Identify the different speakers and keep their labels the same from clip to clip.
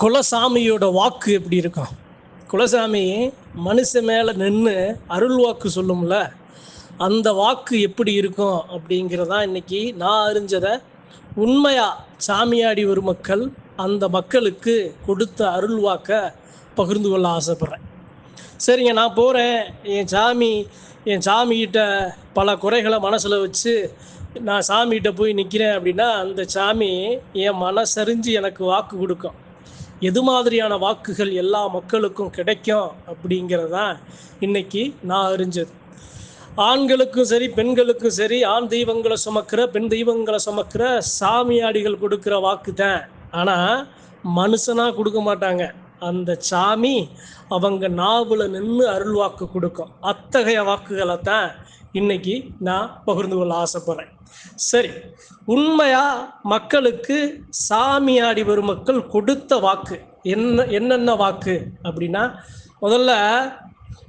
Speaker 1: குலசாமியோட வாக்கு எப்படி இருக்கும்? குலசாமி மனுஷன் மேலே நின்று அருள் வாக்கு சொல்லும்ல அந்த வாக்கு எப்படி இருக்கும் அப்படிங்கிறதான் இன்னைக்கு நான் அறிஞ்சதை உண்மையாக சாமியாடி ஒரு மக்கள் அந்த மக்களுக்கு கொடுத்த அருள் வாக்கை பகிர்ந்து கொள்ள ஆசைப்பட்றேன். சரிங்க நான் போகிறேன் என் சாமி என் சாமிகிட்ட பல குறைகளை மனசில் வச்சு நான் சாமிகிட்ட போய் நிற்கிறேன் அப்படின்னா அந்த சாமி என் மனசறிஞ்சு எனக்கு வாக்கு கொடுக்கும். எது மாதிரியான வாக்குகள் எல்லா மக்களுக்கும் கிடைக்கும் அப்படிங்கிறதான் இன்னைக்கு நான் அறிஞ்சது. ஆண்களுக்கும் சரி பெண்களுக்கும் சரி ஆண் தெய்வங்களை சுமக்கிற பெண் தெய்வங்களை சுமக்கிற சாமியாடிகள் கொடுக்குற வாக்கு தான். ஆனால் மனுஷனாக கொடுக்க மாட்டாங்க. அந்த சாமி அவங்க நாவில் நின்று அருள் வாக்கு கொடுக்கும். அத்தகைய வாக்குகளை தான் இன்னைக்கு நான் பகிர்ந்து கொள்ள ஆசைப்படுறேன். சரி உண்மையா மக்களுக்கு சாமியாடி வரும் மக்கள் கொடுத்த வாக்கு? என்ன என்னென்ன வாக்கு? அப்படின்னா முதல்ல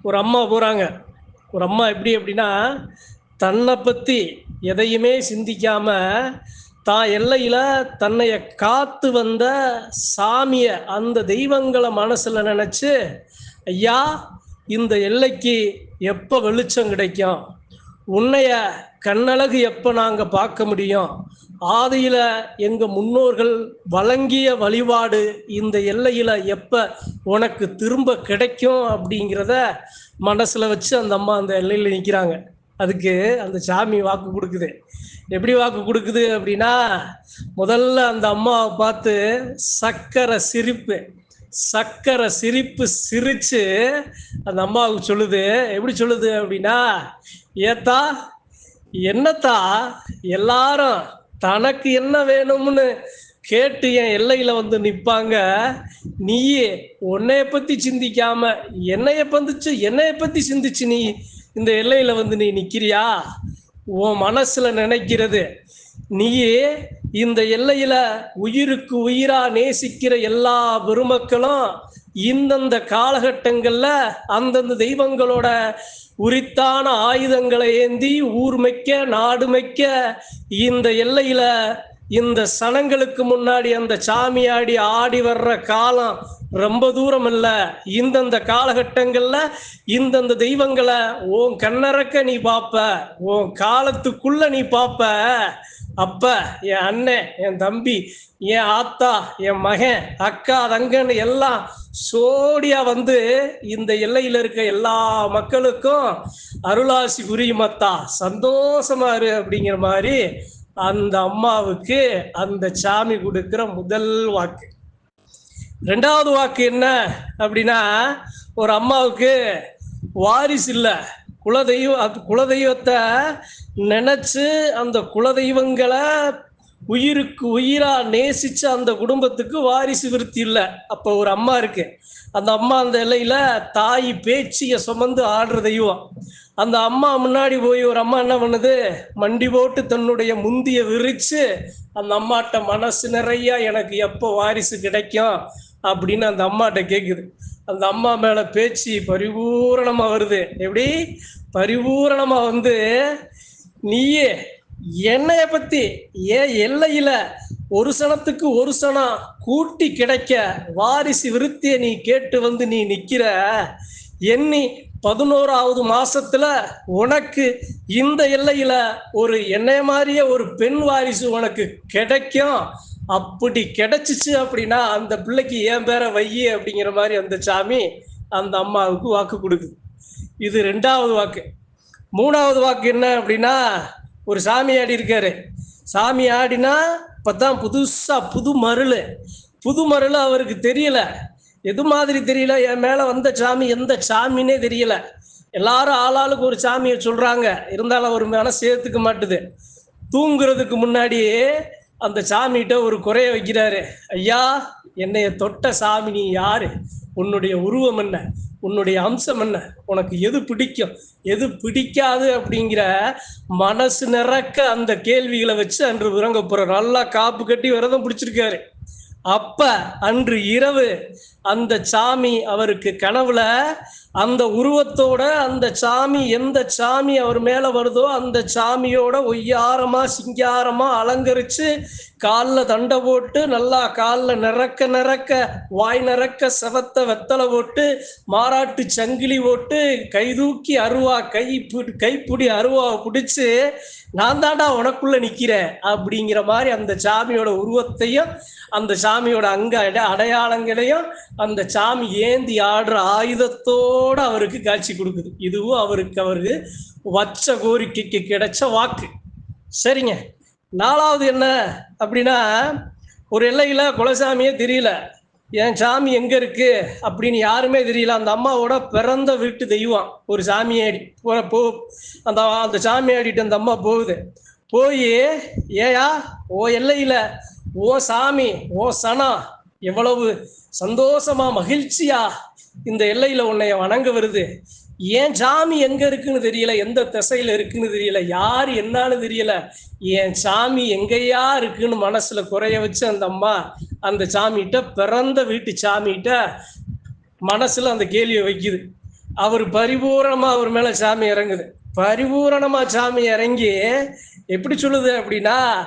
Speaker 1: ஒரு அம்மா போகிறாங்க ஒரு அம்மா எப்படி அப்படின்னா தன்னை பற்றி எதையுமே சிந்திக்காமல் தான் எல்லையில் தன்னைய காத்து வந்த சாமியை அந்த தெய்வங்களை மனசில் நினச்சி ஐயா இந்த எல்லைக்கு எப்போ வெளிச்சம் கிடைக்கும்? உன்னைய கண்ணழகு எப்போ நாங்கள் பார்க்க முடியும்? ஆதியில் எங்கள் முன்னோர்கள் வழங்கிய வழிபாடு இந்த எல்லையில் எப்போ உனக்கு திரும்ப கிடைக்கும் அப்படிங்கிறத மனசில் வச்சு அந்த அம்மா அந்த எல்லையில் நிற்கிறாங்க அதுக்கு அந்த சாமி வாக்கு கொடுக்குது. எப்படி வாக்கு கொடுக்குது அப்படின்னா முதல்ல அந்த அம்மாவை பார்த்து சக்கரை சிரிப்பு சக்கரை சிரிப்பு சிரித்து அந்த அம்மாவுக்கு சொல்லுது. எப்படி சொல்லுது அப்படின்னா ஏத்தா என்னத்தா? எல்லாரும் தனக்கு என்ன வேணும்னு கேட்டு என் எல்லையில வந்து நிற்பாங்க நீயே உன்னைய பத்தி சிந்திக்காம என்னைய பந்துச்சு என்னைய பத்தி சிந்திச்சு நீ இந்த எல்லையில வந்து நீ நிக்கிறியா? உன் மனசுல நினைக்கிறது நீயே இந்த எல்லையில உயிருக்கு உயிரா நேசிக்கிற எல்லா பெருமக்களும் இந்தந்த காலகட்டங்கள்ல அந்தந்த தெய்வங்களோட உரித்தான ஆயுதங்களை ஏந்தி ஊர் மைக்க நாடு மைக்க இந்த எல்லையில இந்த சனங்களுக்கு முன்னாடி அந்த சாமியாடி ஆடி வர்ற காலம் ரொம்ப தூரம் இல்ல இந்தந்த காலகட்டங்கள்ல இந்தந்த தெய்வங்களை உன் கண்ணறக்க நீ பாப்ப உன் காலத்துக்குள்ள நீ பாப்ப அப்ப என் அண்ணன் என் தம்பி என் ஆத்தா என் மகன் அக்கா தங்கன்னு எல்லாம் சோடியா வந்து இந்த எல்லையில இருக்க எல்லா மக்களுக்கும் அருளாசி புரியுமத்தா? சந்தோஷமா இரு அப்படிங்கிற மாதிரி அந்த அம்மாவுக்கு அந்த சாமி கொடுக்கிற முதல் வாக்கு. ரெண்டாவது வாக்கு என்ன அப்படின்னா ஒரு அம்மாவுக்கு வாரிசு இல்லை. குலதெய்வம் அது குலதெய்வத்தை நினச்சி அந்த குலதெய்வங்களை உயிருக்கு உயிரா நேசிச்ச அந்த குடும்பத்துக்கு வாரிசு விருத்தி இல்லை. அப்போ ஒரு அம்மா இருக்கு. அந்த அம்மா அந்த எல்லையில தாய் பேச்சிய சுமந்து ஆடுற தெய்வம். அந்த அம்மா முன்னாடி போய் ஒரு அம்மா என்ன பண்ணுது? மண்டி போட்டு தன்னுடைய முந்திய விரிச்சு அந்த அம்மாட்ட மனசு நிறைய எனக்கு எப்போ வாரிசு கிடைக்கும்? அப்படின்னு அந்த அம்மாட்ட கேட்குது அந்த அம்மா மேல பேச்சு பரிபூரணமா வருது. எப்படி? பரிபூரணமா வந்து நீயே என்னைய பத்தி ஏன் எல்லையில ஒரு சனத்துக்கு ஒரு சனம் கூட்டி கிடைக்க வாரிசு விருத்திய நீ கேட்டு வந்து நீ நிக்கிற? எண்ணி பதினோராவது மாசத்துல உனக்கு இந்த எல்லையில ஒரு என்னைய மாதிரியே ஒரு பெண் வாரிசு உனக்கு கிடைக்கும். அப்படி கிடைச்சிச்சு அப்படின்னா அந்த பிள்ளைக்கு ஏன் பேரை வையி அப்படிங்கிற மாதிரி அந்த சாமி அந்த அம்மாவுக்கு வாக்கு கொடுக்குது. இது ரெண்டாவது வாக்கு. மூணாவது வாக்கு என்ன அப்படின்னா ஒரு சாமி ஆடி இருக்காரு. சாமி ஆடினா இப்பதான் புதுசாக புது மருள். புது மருள் அவருக்கு தெரியல. எது மாதிரி தெரியல? என் மேலே வந்த சாமி எந்த சாமின்னே தெரியல. எல்லாரும் ஆளாளுக்கு ஒரு சாமியை சொல்கிறாங்க இருந்தாலும் அவர் மனசு சேர்த்துக்க மாட்டுது. தூங்குறதுக்கு முன்னாடியே அந்த சாமிகிட்ட ஒரு குறைய வைக்கிறாரு. ஐயா என்னைய தொட்ட சாமி நீ யாரு? உன்னுடைய உருவம் என்ன? உன்னுடைய அம்சம் என்ன? உனக்கு எது பிடிக்கும்? எது பிடிக்காது அப்படிங்கிற மனசு நிறக்க அந்த கேள்விகளை வச்சு அன்று உறங்க போற நல்லா காப்பு கட்டி விரதம் பிடிச்சிருக்காரு. அப்ப அன்று இரவு அந்த சாமி அவருக்கு கனவுல அந்த உருவத்தோட அந்த சாமி எந்த சாமி அவர் மேல வருதோ அந்த சாமியோட ஒய்யாரமா சிங்காரமா அலங்கரிச்சு காலில் தண்டை போட்டு நல்லா காலில் நிறக்க நிறக்க வாய் நிறக்க செவத்த வெத்தலை போட்டு மாறாட்டு சங்கிலி போட்டு கை தூக்கி அருவா கை கைப்பிடி அருவாவை பிடிச்சி நான் தாண்டா உனக்குள்ள நிற்கிறேன் அப்படிங்கிற மாதிரி அந்த சாமியோட உருவத்தையும் அந்த சாமியோட அங்க அடையாளங்களையும் அந்த சாமி ஏந்தி ஆடுற ஆயுதத்தோ அவருக்கு காட்சி கொடுக்குது. இதுவும் அவருக்கு அவருக்கு வச்ச கோரிக்கைக்கு கிடைச்ச வாக்கு. சரிங்க. நாலாவது என்ன அப்படின்னா ஒரு எல்லையில் குலசாமியே தெரியல. என் சாமி எங்கே இருக்கு அப்படின்னு யாருமே தெரியல. அந்த அம்மாவோட பிறந்த வீட்டு தெய்வம். ஒரு சாமியாடி போ போ அந்த அந்த சாமியாடிட்டு அந்த அம்மா போகுது. போய் ஏயா ஓ எல்லையில் ஓ சாமி ஓ சனா எவ்வளவு சந்தோஷமா மகிழ்ச்சியா இந்த எல்லையில உன்னைய வணங்க வருது. ஏன் சாமி எங்க இருக்குன்னு தெரியல எந்த திசையில இருக்குன்னு தெரியல யார் என்னன்னு தெரியல. என் சாமி எங்கேயா இருக்குன்னு மனசுல குறைய வச்சு அந்த அம்மா அந்த சாமிகிட்ட பிறந்த வீட்டு சாமிகிட்ட மனசுல அந்த கேள்வியை வைக்குது. அவர் பரிபூரணமா அவர் மேல சாமி இறங்குது. பரிபூரணமா சாமி இறங்கி எப்படி சொல்லுது அப்படின்னா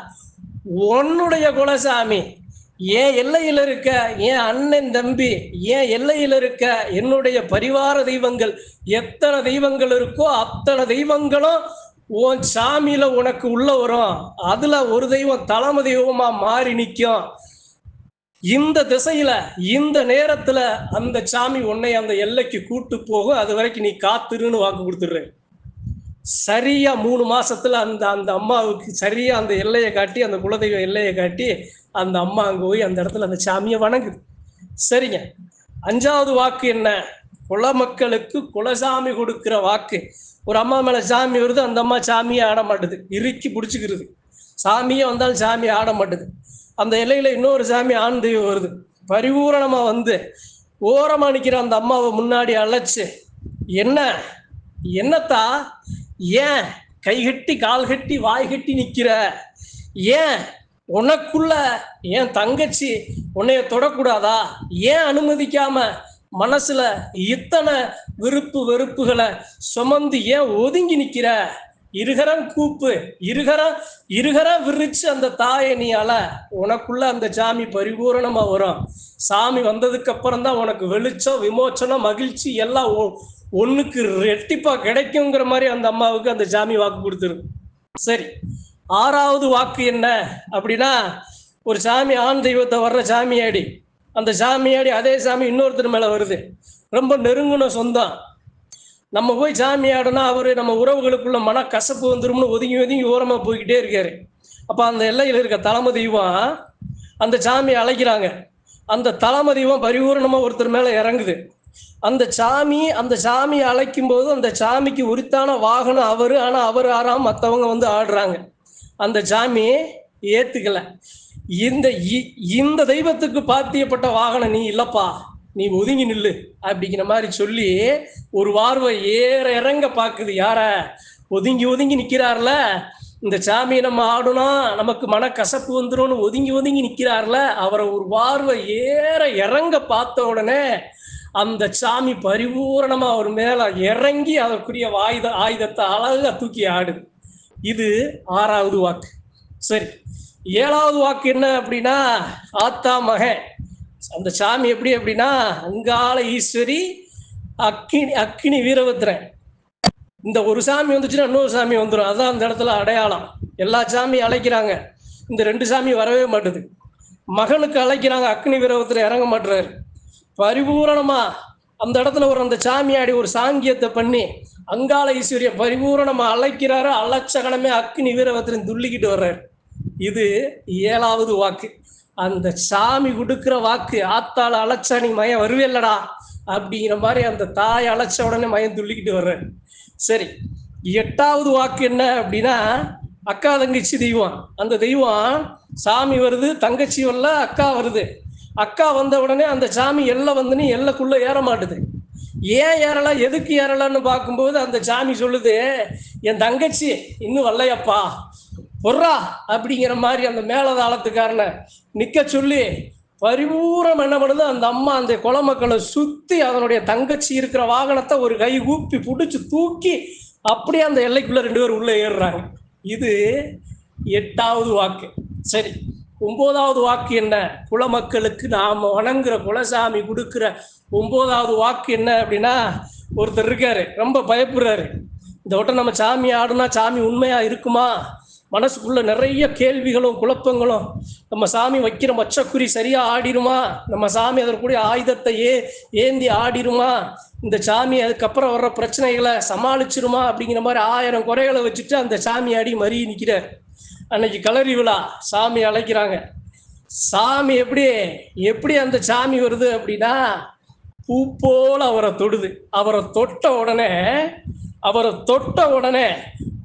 Speaker 1: உன்னுடைய குலசாமி ஏன் எல்லையில் இருக்க? என் அண்ணன் தம்பி? ஏன் எல்லையில் இருக்க? என்னுடைய பரிவார தெய்வங்கள் எத்தனை தெய்வங்கள் இருக்கோ அத்தனை தெய்வங்களும் உன் சாமியில உனக்கு உள்ள வரும். அதுல ஒரு தெய்வம் தலைமை தெய்வமா மாறி நிற்கும் இந்த திசையில இந்த நேரத்துல அந்த சாமி உன்னை அந்த எல்லைக்கு கூட்டு போகும். அது வரைக்கும் நீ காத்துருன்னு வாக்கு கொடுத்துடுற சரியா மூணு மாசத்துல அந்த அந்த அம்மாவுக்கு சரியா அந்த எல்லையை காட்டி அந்த குலதெய்வ எல்லையை காட்டி அந்த அம்மா அங்க போய் அந்த இடத்துல அந்த சாமியை வணங்குது. சரிங்க. அஞ்சாவது வாக்கு என்ன? குல மக்களுக்கு குலசாமி கொடுக்குற வாக்கு. ஒரு அம்மா மேல சாமி வருது அந்த அம்மா சாமியை ஆட மாட்டுது. இறுக்கி பிடிச்சிக்கிறது. சாமியே வந்தாலும் சாமி ஆட மாட்டுது. அந்த இலையில இன்னொரு சாமி ஆண் தெய்வம் வருது. பரிபூரணமா வந்து ஓரமா நிற்கிற அந்த அம்மாவை முன்னாடி அழைச்சு என்ன? என்னத்தா? ஏன்? கை கட்டி கால் கட்டி வாய் கட்டி நிற்கிற ஏன்? உனக்குள்ள என் தங்கச்சி உன்னைய தொடக்கூடாதா? ஏன் அனுமதிக்காம மனசுல இத்தனை விருப்பு வெறுப்புகளை சுமந்து ஏன் ஒதுங்கி நிக்கிற? இருகரம் கூப்பு இருகரம் இருகரம் விரிச்சு அந்த தாயை நீ அல உனக்குள்ள அந்த சாமி பரிபூரணமா வரும். சாமி வந்ததுக்கு அப்புறம் தான் உனக்கு வெளிச்சம் விமோச்சனம் மகிழ்ச்சி எல்லாம் ஒ- ரெட்டிப்பா கிடைக்குங்கிற மாதிரி அந்த அம்மாவுக்கு அந்த சாமி வாக்கு கொடுத்துருக்கு சரி. ஆறாவது வாக்கு என்ன அப்படின்னா ஒரு சாமி ஆண் தெய்வத்தை வர்ற சாமியாடி அந்த சாமியாடி அதே சாமி இன்னொருத்தர் மேலே வருது. ரொம்ப நெருங்கின சொந்தம். நம்ம போய் சாமி ஆடனா அவர் நம்ம உறவுகளுக்குள்ள மன கசப்பு வந்துரும்னு ஒதுங்கி ஒதுங்கி ஓரமாக போய்கிட்டே இருக்காரு. அப்போ அந்த எல்லையில் இருக்க தலைமை தெய்வம் அந்த சாமி அழைக்கிறாங்க. அந்த தலைமை தெய்வம் பரிபூர்ணமாக ஒருத்தர் மேலே இறங்குது. அந்த சாமி அந்த சாமியை அழைக்கும் போது அந்த சாமிக்கு உரித்தான வாகனம் அவர். ஆனால் அவர் ஆறாம் மற்றவங்க வந்து ஆடுறாங்க. அந்த சாமி ஏத்துக்கல. இந்த இ- இந்த தெய்வத்துக்கு பாத்தியப்பட்ட வாகனம் நீ இல்லப்பா நீ ஒதுங்கி நில்லு அப்படிங்கிற மாதிரி சொல்லி ஒரு வார்வை ஏற இறங்க பாக்குது. யார? ஒதுங்கி ஒதுங்கி நிக்கிறார்ல. இந்த சாமியை நம்ம ஆடுனா நமக்கு மனக்கசப்பு வந்துடும் ஒதுங்கி ஒதுங்கி நிக்கிறார்ல. அவரை ஒரு வார்வை ஏற இறங்க பார்த்த உடனே அந்த சாமி பரிபூரணமா அவர் மேல இறங்கி அதற்குரிய ஆயுத ஆயுதத்தை அழகா தூக்கி ஆடுது. இது ஆறாவது வாக்கு. சரி ஏழாவது வாக்கு என்ன அப்படின்னா ஆத்தா மகன் அந்த சாமி எப்படி அப்படின்னா அங்காள ஈஸ்வரி அக்கினி அக்கினி வீரபத்ரன். இந்த ஒரு சாமி வந்துச்சுன்னா இன்னொரு சாமி வந்துடும் அதுதான் அந்த இடத்துல அடையாளம். எல்லா சாமியும் அழைக்கிறாங்க. இந்த ரெண்டு சாமி வரவே மாட்டுது. மகனுக்கு அழைக்கிறாங்க அக்னி வீரபத்ரன் இறங்க மாட்டுறாரு. பரிபூரணமா அந்த இடத்துல ஒரு அந்த சாமியாடி ஒரு சாங்கியத்தை பண்ணி அங்காள ஈஸ்வரிய பரிபூரணம் அழைக்கிறாரு. அலட்சகணமே அக்னி வீரபத்ரன் துள்ளிக்கிட்டு வர்றாரு. இது ஏழாவது வாக்கு. அந்த சாமி கொடுக்குற வாக்கு ஆத்தாள் அழைச்சா நீ மயம் வருவேல்லடா அப்படிங்கிற மாதிரி அந்த தாய் அழைச்ச உடனே மயம் துள்ளிக்கிட்டு வர்றாரு. சரி எட்டாவது வாக்கு என்ன அப்படின்னா அக்கா தங்கச்சி தெய்வம். அந்த தெய்வம் சாமி வருது தங்கச்சி வரல அக்கா வருது. அக்கா வந்த உடனே அந்த சாமி எல்லை வந்துன்னு எல்லைக்குள்ள ஏற மாட்டுது. ஏன் ஏறலாம் எதுக்கு ஏறலான்னு பார்க்கும்போது அந்த சாமி சொல்லுது என் தங்கச்சி இன்னும் வரலையப்பா. பொர்றா அப்படிங்கிற மாதிரி அந்த மேலதாளத்துக்காரனை நிக்க சொல்லி பரிபூரம் என்ன பண்ணுது அந்த அம்மா அந்த குளமக்களை சுத்தி அதனுடைய தங்கச்சி இருக்கிற வாகனத்தை ஒரு கை ஊப்பி பிடிச்சி தூக்கி அப்படியே அந்த எல்லைக்குள்ள ரெண்டு பேரும் உள்ள ஏறுறாங்க. இது எட்டாவது வாக்கு. சரி. ஒன்பதாவது வாக்கு என்ன? குல மக்களுக்கு நாம் வணங்குற குலசாமி கொடுக்குற ஒன்பதாவது வாக்கு என்ன அப்படின்னா ஒருத்தர் இருக்காரு ரொம்ப பயப்படுறாரு. இந்த வட்டம் நம்ம சாமி ஆடுனா சாமி உண்மையாக இருக்குமா? மனசுக்குள்ள நிறைய கேள்விகளும் குழப்பங்களும். நம்ம சாமி வைக்கிற மச்சக்குறி சரியா ஆடிருமா நம்ம சாமி அதற்குரிய ஆயுதத்தை ஏ ஏந்தி ஆடிருமா இந்த சாமி அதுக்கப்புறம் வர்ற பிரச்சனைகளை சமாளிச்சிருமா அப்படிங்கிற மாதிரி ஆயிரம் குறைகளை வச்சுட்டு அந்த சாமி ஆடி மறிய நிற்கிறார் அன்னைக்கு கலரி விழா சாமி அழைக்கிறாங்க. சாமி எப்படி எப்படி அந்த சாமி வருது அப்படின்னா பூ போல் அவரை தொடுது. அவரை தொட்ட உடனே அவரை தொட்ட உடனே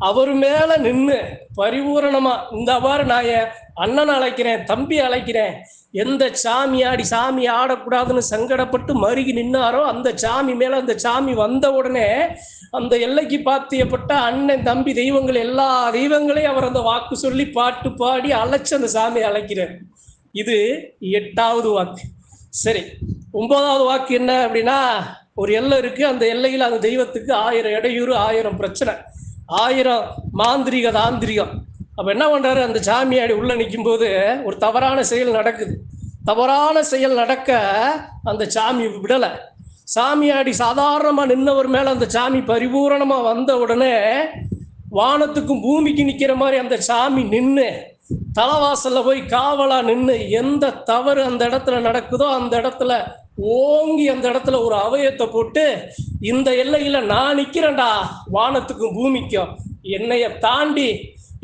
Speaker 1: அவர் மேலே நின்று பரிபூரணமாக இந்த மாதிரி நான் என் அண்ணன் அழைக்கிறேன் தம்பி அழைக்கிறேன் எந்த சாமி ஆடி சாமி ஆடக்கூடாதுன்னு சங்கடப்பட்டு மருகி நின்னாரோ அந்த சாமி மேல அந்த சாமி வந்த உடனே அந்த எல்லைக்கு பாத்தியப்பட்ட அண்ணன் தம்பி தெய்வங்கள் எல்லா தெய்வங்களையும் அவர் அந்த வாக்கு சொல்லி பாட்டு பாடி அழைச்சு அந்த சாமி அழைக்கிறார். இது எட்டாவது வாக்கு. சரி ஒன்பதாவது வாக்கு என்ன அப்படின்னா ஒரு எல்லை இருக்கு அந்த எல்லையில் அந்த தெய்வத்துக்கு ஆயிரம் இடையூறு ஆயிரம் பிரச்சனை ஆயிரம் மாந்திரிக தாந்திரிகம். அப்போ என்ன பண்ணுறாரு அந்த சாமியாடி உள்ளே நிற்கும் போது ஒரு தவறான செயல் நடக்குது. தவறான செயல் நடக்க அந்த சாமி விடலை. சாமியாடி சாதாரணமாக நின்னவர் மேலே அந்த சாமி பரிபூரணமாக வந்த உடனே வானத்துக்கும் பூமிக்கு நிற்கிற மாதிரி அந்த சாமி நின்று தலைவாசலில் போய் காவலாக நின்று எந்த தவறு அந்த இடத்துல நடக்குதோ அந்த இடத்துல ஓங்கி அந்த இடத்துல ஒரு அவயத்தை போட்டு இந்த எல்லையில் நான் நிற்கிறேன்டா வானத்துக்கும் பூமிக்கும். என்னைய தாண்டி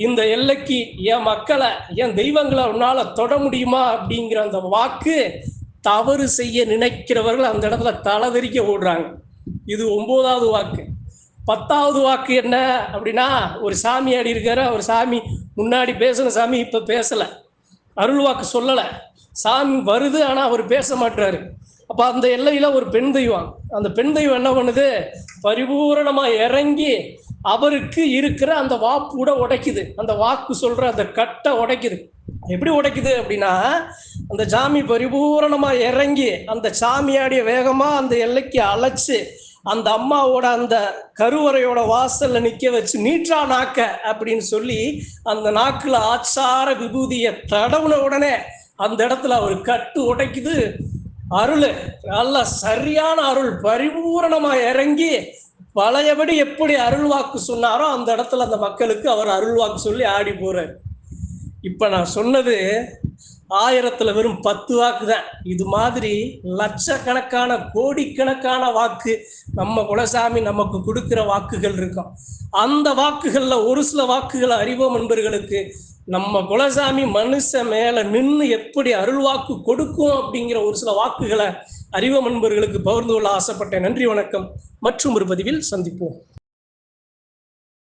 Speaker 1: இந்த எல்லைக்கு என் மக்களை என் தெய்வங்களை உன்னால தொட முடியுமா அப்படிங்கிற அந்த வாக்கு தவறு செய்ய நினைக்கிறவர்கள் அந்த இடத்துல தலைதெறிக்க ஓடுறாங்க. இது ஒன்பதாவது வாக்கு. பத்தாவது வாக்கு என்ன அப்படின்னா ஒரு சாமி ஆடி இருக்காரு அவர் சாமி முன்னாடி பேசின சாமி இப்போ பேசலை. அருள் வாக்கு சொல்லலை. சாமி வருது ஆனால் அவர் பேச மாட்டுறாரு அப்போ அந்த எல்லையில் ஒரு பெண் தெய்வம். அந்த பெண் தெய்வம் என்ன பண்ணுது? பரிபூரணமாக இறங்கி அவருக்கு இருக்கிற அந்த வாப்புட உடைக்குது. அந்த வாக்கு சொல்ற அந்த கட்டை உடைக்குது. எப்படி உடைக்குது அப்படின்னா அந்த சாமி பரிபூரணமா இறங்கி அந்த சாமியாடிய வேகமா அந்த எல்லைக்கு அழைச்சு அந்த அம்மாவோட அந்த கருவறையோட வாசல்ல நிக்க வச்சு நீற்றா நாக்க அப்படின்னு சொல்லி அந்த நாக்குல ஆச்சார விபூதிய தடவுன உடனே அந்த இடத்துல அவர் கட்டு உடைக்குது. அருள் நல்ல சரியான அருள் பரிபூரணமா இறங்கி பழையபடி எப்படி அருள் வாக்கு சொன்னாரோ அந்த இடத்துல அந்த மக்களுக்கு அவர் அருள் வாக்கு சொல்லி ஆடி போறாரு. இப்ப நான் சொன்னது ஆயிரத்துல வெறும் பத்து வாக்கு தான். இது மாதிரி லட்சக்கணக்கான கோடிக்கணக்கான வாக்கு நம்ம குலசாமி நமக்கு கொடுக்கிற வாக்குகள் இருக்கும். அந்த வாக்குகள்ல ஒரு சில வாக்குகளை அறிவோம் என்பர்களுக்கு நம்ம குலசாமி மனுஷன் மேல நின்று எப்படி அருள் வாக்கு கொடுக்கும் அப்படிங்கிற ஒரு சில வாக்குகளை அறிவோம் என்பர்களுக்கு பகிர்ந்து கொள்ள ஆசைப்பட்ட நன்றி வணக்கம். மற்றும் ஒரு பதிவில் சந்திப்போம்.